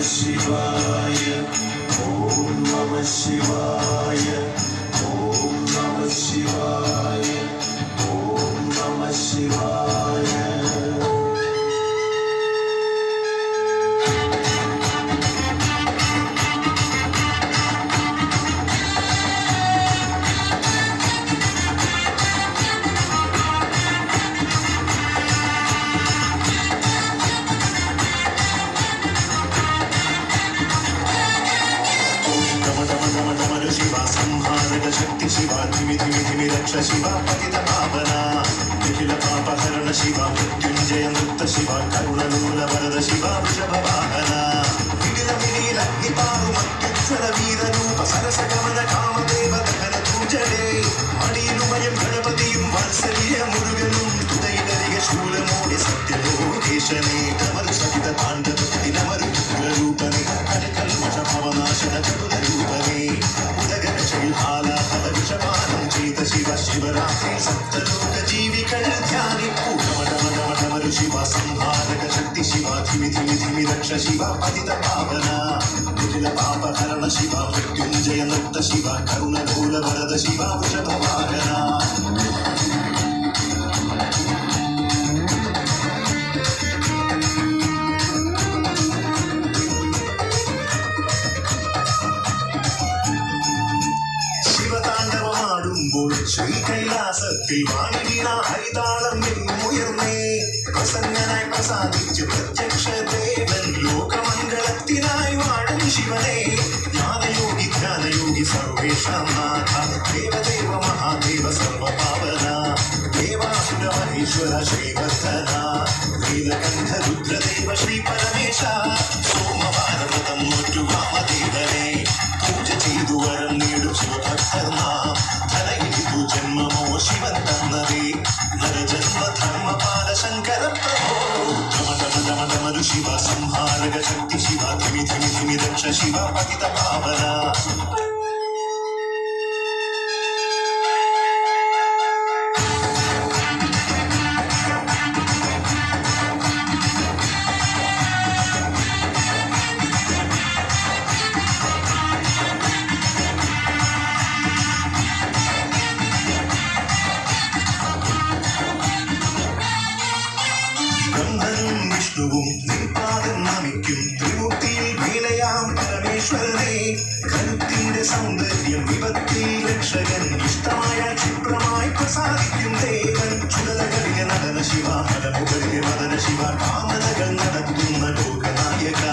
Shivaya, Om Shivaya. సంహారక శక్తి శివ ధిమి ధిమి ధిమి రక్ష శివ పతిత పావన. నిఖిల పాపహరణ శివ మృత్యుంజయ నృత్త శివ కరుణలూల వరద శివ వృషభ వాహన. രക്ഷ ശിവ പതിത പാവന. കുടില പാപഹരണ ശിവ മൃത്യുഞ്ജയ നൃത്ത ശിവ കരുണകൂല വരദ ശിവ വൃഷഭവാഹന. ശിവതാണ്ഡവമാടുമ്പോൾ ശ്രീ കൈലാസത്തിൽ ഹരിതാളം ഉയർന്നേ. പ്രസന്നനായി പ്രസാദിച്ച് പ്രത്യക്ഷ సర్వేశ్వరనాథ దేవదేవ మహాదేవ సర్వపావన దేవాసుర మహేశ్వర శ్రీవర్ధన నీలకంఠ రుద్రదేవ శ్రీ పరమేశ సోమవారవ్రతం ముట్టు వామదేవనే పూజ చేదు వరం నేడు శివభక్తర్మ ధన ఇది జన్మమో శివన్ తన్నది నర జన్మ ధర్మపాల శంకర ప్రభో శివ సంహారక శక్తి శివ ధిమి ధిమి ధిమి రక్ష శివ పతిత భావన വിഷ്ണുവും നിൻപാദം നമിക്കും. ത്രിമൂർത്തിയിൽ വീണയാം പരമേശ്വരനെ. കരുത്തിന്റെ സൗന്ദര്യം വിപത്തിൽ രക്ഷകൻ ഇഷ്ടമായ ക്ഷിപ്രമായി പ്രസാദിക്കും ദേവൻ. ചുടലകളിലെ നടന ശിവ മലമുകളിലെ മദന ശിവ കാമനകൾ നടത്തുന്ന ലോകനായക.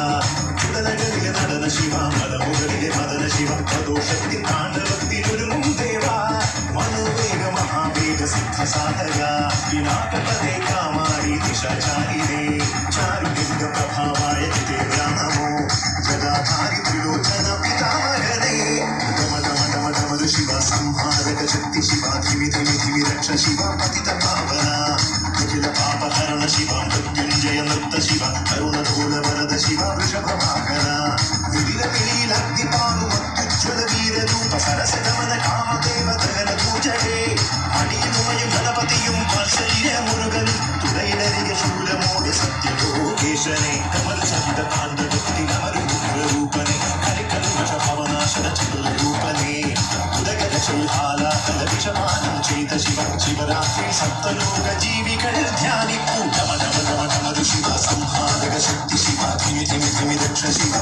ചുടലകളിലെ നടന ശിവ മലമുകളിലെ മദന ശിവ പ്രദോഷത്തിൽ താണ്ഡവത്തിൽ ഒരുങ്ങും ദേവ. മനോവേഗ മഹാവേഗ സിദ്ധ സാധക പിനാകപതേ കാമാരി ദിശാചാരിണേ शिव पतित पावना कुचित पापहरण शिव मृत्युञ्जय नृत्त शिव करुणधूल वरद शिव वृषभवाहन विविल पिलीलग्निपानु मत्युज्ज्वल वीररूप सरस गमन कामदेव दहन पूजये శివ శివరాత్రి సప్తలోక జీవికల్ ధ్యానిప్పు డమ డమ డమ డమ ఋషివ సంహారక శక్తి శివ ధిమి ధిమి ధిమి దక్ష శివ